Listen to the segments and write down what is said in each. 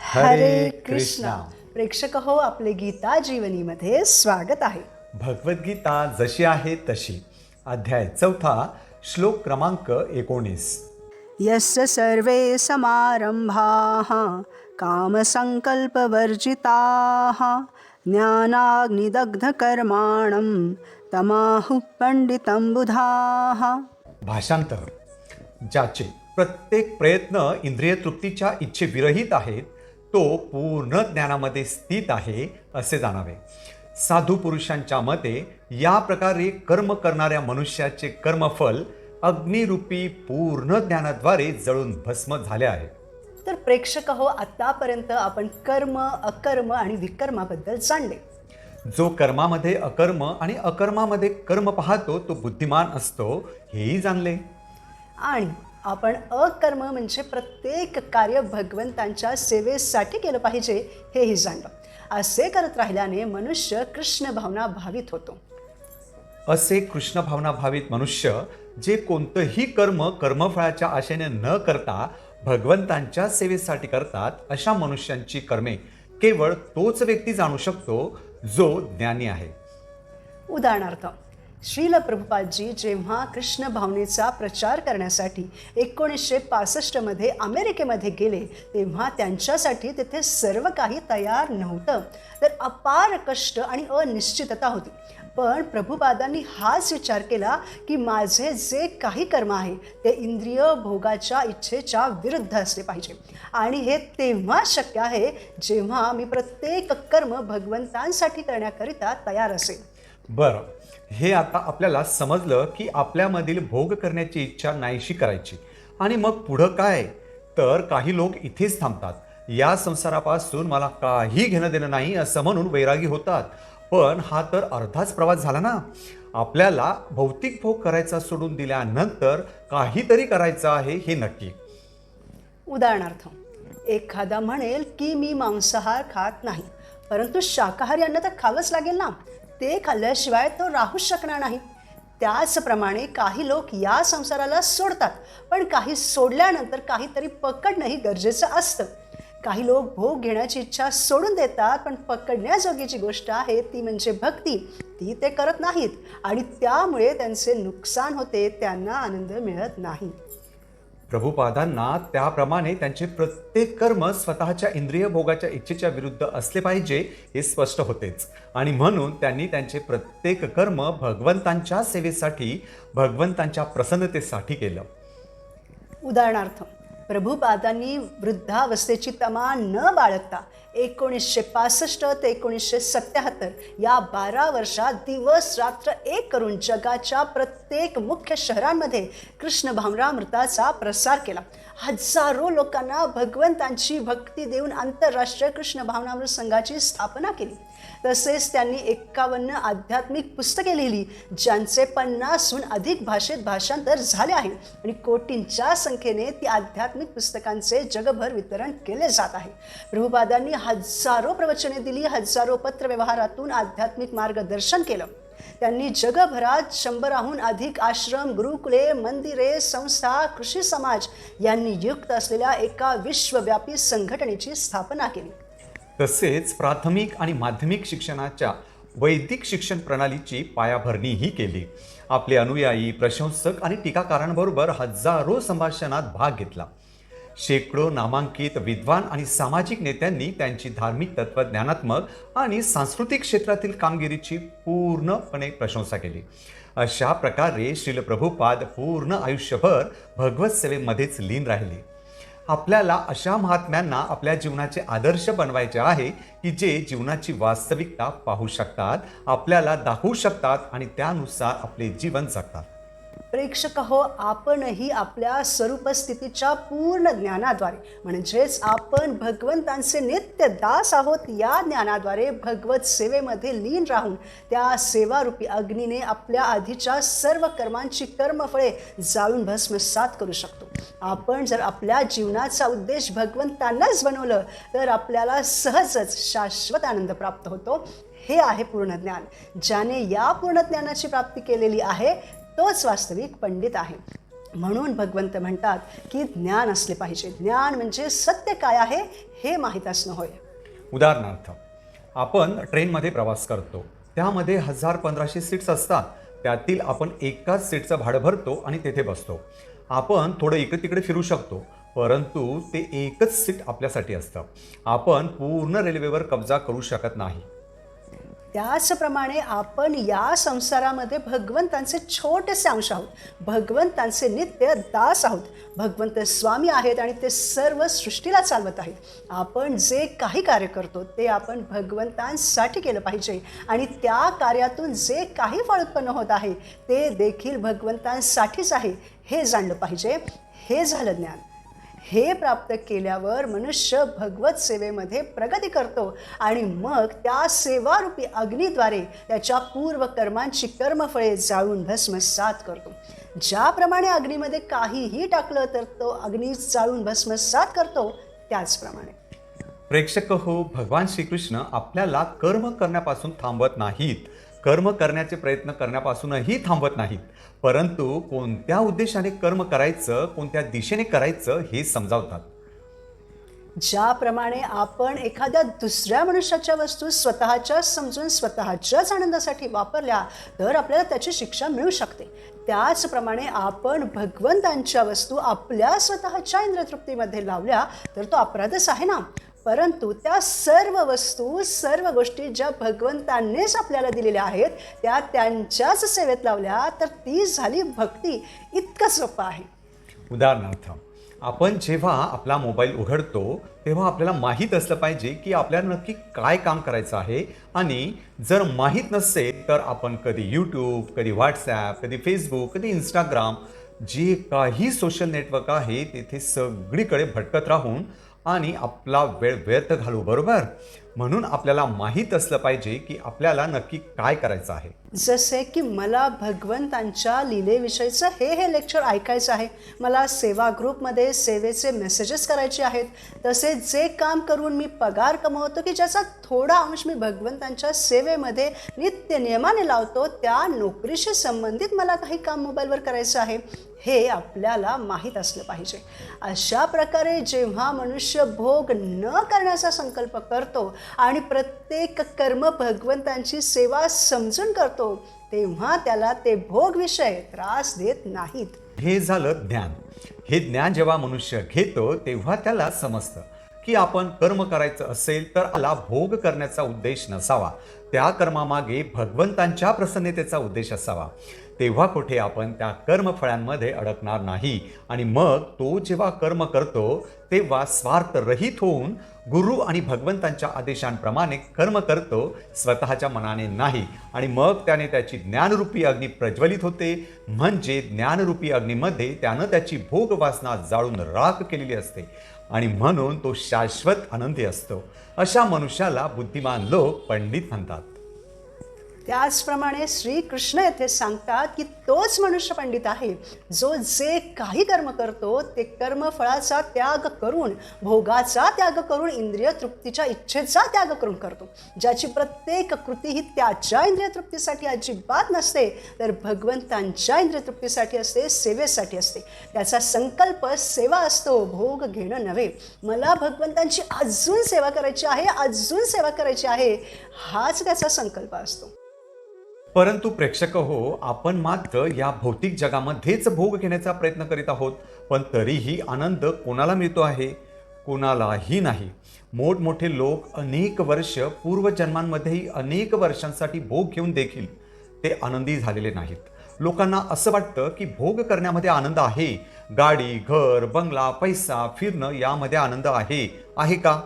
हरे कृष्णा. प्रेक्षक हो आपले गीता जीवनीमध्ये स्वागत आहे. भगवद्गीता जशी आहे तशी. अध्याय चौथा श्लोक क्रमांक एकोणीस. यस्य सर्वे समारंभाः कामसङ्कल्पवर्जिताः ज्ञानाग्निदग्धकर्माणं तमाहुः पंडितं बुधाः भाषांतर ज्याचे प्रत्येक प्रयत्न इंद्रिय तृप्तीच्या इच्छे विरहित आहेत तो पूर्ण ज्ञानामध्ये स्थित आहे असे जाणावे. साधू पुरुषांच्या मते या प्रकारे कर्म करणाऱ्या मनुष्याचे कर्मफल अग्निरूपी पूर्ण ज्ञानाद्वारे जळून भस्म झाले आहे. तर प्रेक्षक हो आतापर्यंत आपण कर्म अकर्म आणि विकर्माबद्दल जाणले. जो कर्मामध्ये अकर्म आणि अकर्मामध्ये कर्म पाहतो तो बुद्धिमान असतो हेही जाणले. आणि आपण अकर्म म्हणजे प्रत्येक कार्य भगवंतांच्या सेवेसाठी केलं पाहिजे हेही जाणलं. असे करत राहिल्याने मनुष्य कृष्ण भावना भावित होतो. असे कृष्ण भावना भावित मनुष्य जे कोणतंही कर्म कर्मफळाच्या आशेने न करता भगवंतांच्या सेवेसाठी करतात अशा मनुष्यांची कर्मे केवळ तोच व्यक्ती जाणू शकतो जो ज्ञानी आहे. उदाहरणार्थ श्रील प्रभुपादजी जेव्हा कृष्ण भावनेचा प्रचार करण्यासाठी एकोणीसशे पासष्टमध्ये अमेरिकेमध्ये गेले तेव्हा त्यांच्यासाठी तिथे सर्व काही तयार नव्हतं. तर अपार कष्ट आणि अनिश्चितता होती. पण प्रभुपादांनी हाच विचार केला की माझे जे काही कर्म आहे ते इंद्रिय भोगाच्या इच्छेच्या विरुद्ध असले पाहिजे. आणि हे तेव्हा शक्य आहे जेव्हा मी प्रत्येक कर्म भगवंतांसाठी करण्याकरिता तयार असेल बरं. हे आता आपल्याला समजलं की आपल्यामधील भोग करण्याची इच्छा नाहीशी करायची. आणि मग पुढं काय? तर काही लोक इथेच थांबतात. या संसारापासून मला काही घेणं देणं नाही असं म्हणून वैरागी होतात. पण हा तर अर्धाच प्रवास झाला ना. आपल्याला भौतिक भोग करायचा सोडून दिल्यानंतर काहीतरी करायचं आहे हे नक्की. उदाहरणार्थ एखादा म्हणेल की मी मांसाहार खात नाही परंतु शाकाहारी अन्न तर खावंच लागेल ना. ते खाल्ल्याशिवाय तो राहूच शकणार नाही. त्याचप्रमाणे काही लोक या संसाराला सोडतात पण काही सोडल्यानंतर काहीतरी पकडणंही गरजेचं असतं. काही लोक भोग घेण्याची इच्छा सोडून देतात पण पकडण्याजोगीची गोष्ट आहे ती म्हणजे भक्ती. ती ते करत नाहीत आणि त्यामुळे त्यांचे नुकसान होते त्यांना आनंद मिळत नाही. प्रभुपादांना त्याप्रमाणे त्यांचे प्रत्येक कर्म स्वतःच्या इंद्रिय भोगाच्या इच्छेच्या विरुद्ध असले पाहिजे हे स्पष्ट होतेच. आणि म्हणून त्यांनी त्यांचे प्रत्येक कर्म भगवंतांच्या सेवेसाठी भगवंतांच्या प्रसन्नतेसाठी केलं. उदाहरणार्थ प्रभुपादांनी वृद्धावस्थेची तमा न बाळगता एकोणीसशे पासष्ट ते एकोणीसशे सत्याहत्तर या बारा वर्षात दिवस रात्र एक करून जगाच्या प्रत्येक मुख्य शहरांमध्ये कृष्ण भामरामृताचा प्रसार केला. हजारो लोकांना भगवंतांची भक्ती देऊन आंतरराष्ट्रीय कृष्ण भावनामृत संघाची स्थापना केली. तसेच त्यांनी एक्कावन्न आध्यात्मिक पुस्तके लिहिली ज्यांचे पन्नासहून अधिक भाषेत भाषांतर झाले आहे आणि कोटींच्या संख्येने ती आध्यात्मिक पुस्तकांचे जगभर वितरण केले जात आहे. प्रभुपादांनी हजारो प्रवचने दिली हजारो पत्रव्यवहारातून आध्यात्मिक मार्गदर्शन केलं. त्यांनी जगभरात शंभराहून अधिक आश्रम गुरुकुले मंदिरे संस्था कृषी समाज यांनी युक्त असलेल्या एका विश्वव्यापी संघटनेची स्थापना केली. तसेच प्राथमिक आणि माध्यमिक शिक्षणाच्या वैदिक शिक्षण प्रणालीची पायाभरणीही केली. आपले अनुयायी प्रशंसक आणि टीकाकारांबरोबर हजारो संभाषणात भाग घेतला. शेकडो नामांकित विद्वान आणि सामाजिक नेत्यांनी त्यांची धार्मिक तत्वज्ञानात्मक आणि सांस्कृतिक क्षेत्रातील कामगिरीची पूर्णपणे प्रशंसा केली. अशा प्रकारे श्रील प्रभुपाद पूर्ण आयुष्यभर भगवत सेवेमध्येच लीन राहिले. आपल्याला अशा महात्म्यांना आपल्या जीवनाचे आदर्श बनवायचे आहे की जे जीवनाची वास्तविकता पाहू शकतात आपल्याला दाखवू शकतात आणि त्यानुसार आपले जीवन जगतात. प्रेक्षक हो आपणही आपल्या स्वरूपस्थितीच्या पूर्ण ज्ञानाद्वारे म्हणजेच आपण भगवंतांचे नित्य दास आहोत या ज्ञानाद्वारे भगवत सेवेमध्ये लीन राहून त्या सेवारूपी अग्नीने आपल्या आधीच्या सर्व कर्मांची कर्मफळे जाळून भस्मसात करू शकतो. आपण जर आपल्या जीवनाचा उद्देश भगवंतांनाच बनवलं तर आपल्याला सहजच शाश्वत आनंद प्राप्त होतो. हे आहे पूर्ण ज्ञान. ज्याने या पूर्ण ज्ञानाची प्राप्ती केलेली आहे तोच वास्तविक पंडित आहे. म्हणून भगवंत म्हणतात की ज्ञान असले पाहिजे. ज्ञान म्हणजे सत्य काय आहे हे माहीत असणं होय. उदाहरणार्थ आपण ट्रेनमध्ये प्रवास करतो. त्यामध्ये हजार पंधराशे सीट्स असतात. त्यातील आपण एकाच सीटचं भाडं भरतो आणि तेथे बसतो. आपण थोडं इकडे तिकडे फिरू शकतो. परंतु ते एकच सीट आपल्यासाठी असतं. आपण पूर्ण रेल्वेवर कब्जा करू शकत नाही. त्याचप्रमाणे आपण या संसारामध्ये भगवंतांचे छोटेसे अंश आहोत. भगवंतांचे नित्य दास आहोत. भगवंत स्वामी आहेत आणि ते सर्व सृष्टीला चालवत आहेत. आपण जे काही कार्य करतो ते आपण भगवंतांसाठी केलं पाहिजे आणि त्या कार्यातून जे काही फळ उत्पन्न होत आहे ते देखील भगवंतांसाठीच आहे. हे जाणलं पाहिजे. हे झालं ज्ञान. हे प्राप्त केल्यावर मनुष्य भगवत सेवेमध्ये प्रगती करतो आणि मग त्या सेवारूपी अग्नीद्वारे त्याच्या पूर्वकर्मांची कर्मफळे जाळून भस्मसात करतो. ज्याप्रमाणे अग्नीमध्ये काहीही टाकलं तर तो अग्नी जाळून भस्मसात करतो त्याचप्रमाणे. प्रेक्षक हो भगवान श्रीकृष्ण आपल्याला कर्म करण्यापासून थांबत नाहीत. कर्म करण्याचे प्रयत्न करण्यापासूनही थांबत नाहीत. परंतु कोणत्या उद्देशाने कर्म करायचं कोणत्या दिशेने करायचं हे समजावतात. ज्याप्रमाणे आपण एखाद्या दुसऱ्या मनुष्याच्या वस्तू स्वतःच्या समजून स्वतःच्याच आनंदासाठी वापरल्या तर आपल्याला त्याची शिक्षा मिळू शकते. त्याचप्रमाणे आपण भगवंतांच्या वस्तू आपल्या स्वतःच्या इंद्रतृप्तीमध्ये लावल्या तर तो अपराधच आहे ना. परंतु त्या सर्व वस्तू सर्व गोष्टी ज्या भगवंतांनीच आपल्याला दिलेल्या आहेत त्या त्यांच्याच सेवेत लावल्या तर ती झाली भक्ती. इतकं सोपं आहे. उदाहरणार्थ आपण जेव्हा आपला मोबाईल उघडतो तेव्हा आपल्याला माहीत असलं पाहिजे की आपल्याला नक्की काय काम करायचं आहे. आणि जर माहीत नसेल तर आपण कधी यूट्यूब कधी व्हॉट्सॲप कधी फेसबुक कधी इंस्टाग्राम जे काही सोशल नेटवर्क आहे तेथे सगळीकडे भटकत राहून आणि आपला वेळ व्यर्थ घालू बरोबर? म्हणून आपल्याला माहीत असलं पाहिजे की आपल्याला नक्की काय करायचं आहे. जसे की मला भगवंतांच्या लिलेविषयीचं हे हे लेक्चर ऐकायचं आहे. मला सेवा ग्रुपमध्ये सेवेचे मेसेजेस करायचे आहेत. तसेच जे काम करून मी पगार कमवतो की ज्याचा थोडा अंश मी भगवंतांच्या सेवेमध्ये नित्य नियमाने लावतो त्या नोकरीशी संबंधित मला काही काम मोबाईलवर करायचं आहे. हे आपल्याला माहीत असलं पाहिजे. अशा प्रकारे जेव्हा मनुष्य भोग न करण्याचा संकल्प करतो आणि प्रत्येक कर्म भगवंतांची सेवा समजून करतो तेव्हा त्याला ते भोग विषय त्रास देत नाहीत. हे झालं ज्ञान. हे ज्ञान जेव्हा मनुष्य घेतो तेव्हा त्याला समजतं. की आपण कर्म करायचं असेल तर आला भोग करण्याचा उद्देश नसावा. त्या कर्मामागे भगवंतांच्या प्रसन्नतेचा उद्देश असावा. तेव्हा कुठे आपण त्या कर्मफळांमध्ये अडकणार नाही. आणि मग तो जेव्हा कर्म करतो तेव्हा स्वार्थ रहित होऊन गुरु आणि भगवंतांच्या आदेशांप्रमाणे कर्म करतो स्वतःच्या मनाने नाही. आणि मग त्याने त्याची ज्ञानरूपी अग्नी प्रज्वलित होते. म्हणजे ज्ञानरूपी अग्नीमध्ये त्यानं त्याची भोग वासना जाळून राख केलेली असते. आणि म्हणून तो शाश्वत आनंदी असतो. अशा मनुष्याला बुद्धिमान लोक पंडित म्हणतात. त्याचप्रमाणे श्रीकृष्ण येथे सांगतात की तोच मनुष्य पंडित आहे जो जे काही कर्म करतो ते कर्मफळाचा त्याग करून भोगाचा त्याग करून इंद्रिय तृप्तीच्या इच्छेचा त्याग करून करतो. ज्याची प्रत्येक कृती ही त्याच्या इंद्रिय तृप्तीसाठी अजिबात नसते तर भगवंतांच्या इंद्रिय तृप्तीसाठी असते सेवेसाठी असते. त्याचा संकल्प सेवा असतो भोग घेणं नव्हे. मला भगवंतांची अजून सेवा करायची आहे अजून सेवा करायची आहे हाच त्याचा संकल्प असतो. परंतु प्रेक्षक हो आपण मात्र या भौतिक जगामध्येच भोग घेण्याचा प्रयत्न करीत आहोत पण तरीही आनंद कोणाला मिळतो आहे? कोणालाही नाही. मोठमोठे लोक अनेक वर्ष पूर्वजन्मांमध्येही अनेक वर्षांसाठी भोग घेऊन देखील ते आनंदी झालेले नाहीत. लोकांना असं वाटतं की भोग करण्यामध्ये आनंद आहे. गाडी घर बंगला पैसा फिरणं यामध्ये आनंद आहे. आहे का?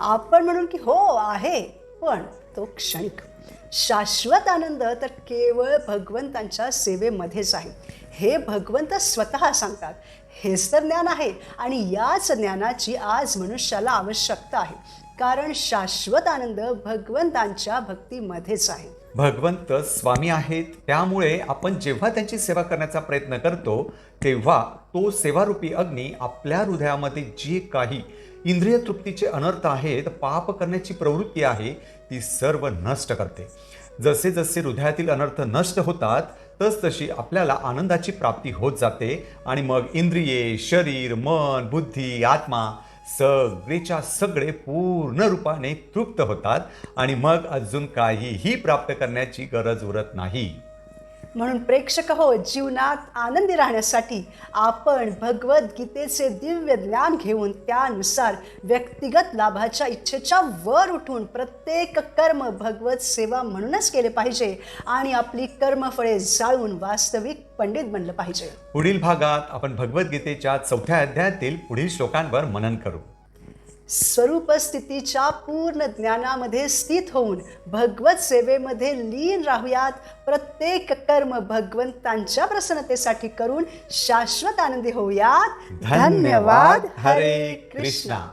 आपण म्हणून की हो आहे. पण तो क्षणिक शाश्वत आनंद तर केवळ भगवंतांच्या सेवेमध्येच आहे. हे भगवंत स्वतः सांगतात. हेच तर ज्ञान आहे आणि याच ज्ञानाची आज मनुष्याला आवश्यकता आहे. कारण शाश्वत आनंद भगवंतांच्या भक्तीमध्येच आहे. भगवंत स्वामी आहेत. त्यामुळे आपण जेव्हा त्यांची सेवा करण्याचा प्रयत्न करतो तेव्हा तो सेवारूपी अग्नी आपल्या हृदयामध्ये जे काही इंद्रिय तृप्तीचे अनर्थ आहेत पाप करण्याची प्रवृत्ती आहे ती सर्व नष्ट करते. जसे जसे हृदयातील अनर्थ नष्ट होतात तसतशी आपल्याला आनंदाची प्राप्ती होत जाते आणि मग इंद्रिये शरीर मन बुद्धी आत्मा सगळेच्या सगळे पूर्ण रूपाने तृप्त होतात आणि मग अजून काहीही प्राप्त करण्याची गरज उरत नाही. म्हणून प्रेक्षक हो जीवनात आनंदी राहण्यासाठी आपण भगवद्गीतेचे दिव्य ज्ञान घेऊन त्यानुसार व्यक्तिगत लाभाच्या इच्छेच्या वर उठून प्रत्येक कर्म भगवत सेवा म्हणूनच केले पाहिजे आणि आपली कर्मफळे जाळून वास्तविक पंडित बनलं पाहिजे. पुढील भागात आपण भगवद्गीतेच्या चौथ्या अध्यायातील पुढील श्लोकांवर मनन करू. स्वरूप स्थितीच्या पूर्ण ज्ञानामध्ये स्थित होऊन भगवत सेवेमध्ये लीन राहूयात. प्रत्येक कर्म भगवंतांच्या प्रसन्नतेसाठी करून शाश्वत आनंदी होऊयात. धन्यवाद. हरे कृष्णा.